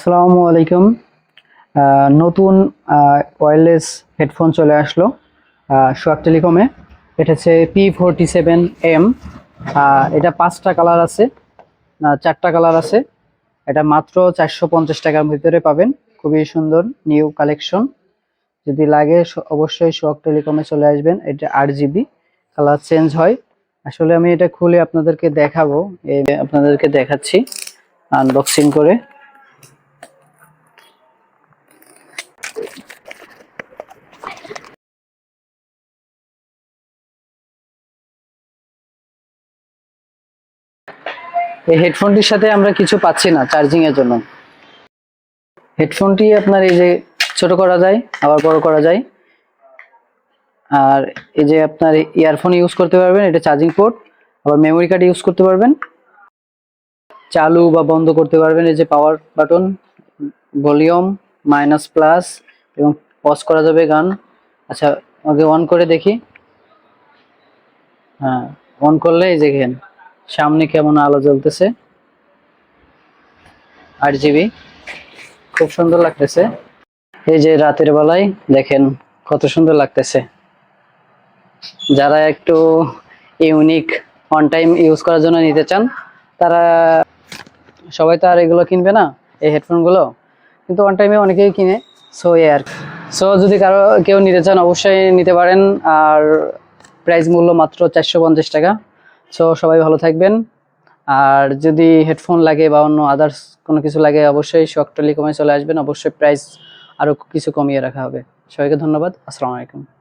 আসসালামু আলাইকুম। নতুন ওয়্যারলেস হেডফোন চলে আসলো সোয়াক টেলিকমে এটা হচ্ছে পি ফোরটি সেভেন এম এটা পাঁচটা কালার আছে চারটা কালার আছে। এটা মাত্র চারশো পঞ্চাশ টাকার ভিতরে পাবেন। খুবই সুন্দর নিউ কালেকশন যদি লাগে অবশ্যই সোয়াক টেলিকমে চলে আসবেন। এটা আট জিবি কালার চেঞ্জ হয়। আসলে আমি এটা খুলে আপনাদেরকে দেখাবো। আপনাদেরকে দেখাচ্ছি আনবক্সিং করে। এই হেডফোনটির সাথে আমরা কিছু পাচ্ছি না চার্জিং এর জন্য। হেডফোনটি আপনার এই যে ছোট করা যায়, আবার বড় করা যায়। আর এই যে আপনার ইয়ারফোন ইউজ করতে পারবেন, এটা চার্জিং পোর্ট আবার মেমোরি কার্ড ইউজ করতে পারবেন। চালু বা বন্ধ করতে পারবেন, এই যে power button volume minus plus এবং পজ করা যাবে গান। আচ্ছা ওকে অন করে দেখি। হ্যাঁ অন করলে এই দেখেন। সামনে কেমন আলো জ্বলতেছে? আট জিবি খুব সুন্দর লাগতেছে। এই যে রাতের বেলায় দেখেন কত সুন্দর লাগতেছে। যারা একটু ইউনিক অন টাইম ইউজ করার জন্য নিতে চান, তারা সবাই তো আর এগুলো কিনবে না, এই হেডফোনগুলো কিন্তু অন টাইমে অনেকেই কিনে সো এ আর সো যদি কারও, কেউ নিতে চান, অবশ্যই নিতে পারেন, আর প্রাইস মূল্য মাত্র চারশো পঞ্চাশ টাকা। সো সবাই ভালো থাকবেন। আর যদি হেডফোন লাগে বা অন্য আদার্স কোনো কিছু লাগে, অবশ্যই শক কমে চলে আসবেন। অবশ্যই প্রাইস আরও কিছু কমিয়ে রাখা হবে। সবাইকে ধন্যবাদ। আসসালামু আলাইকুম।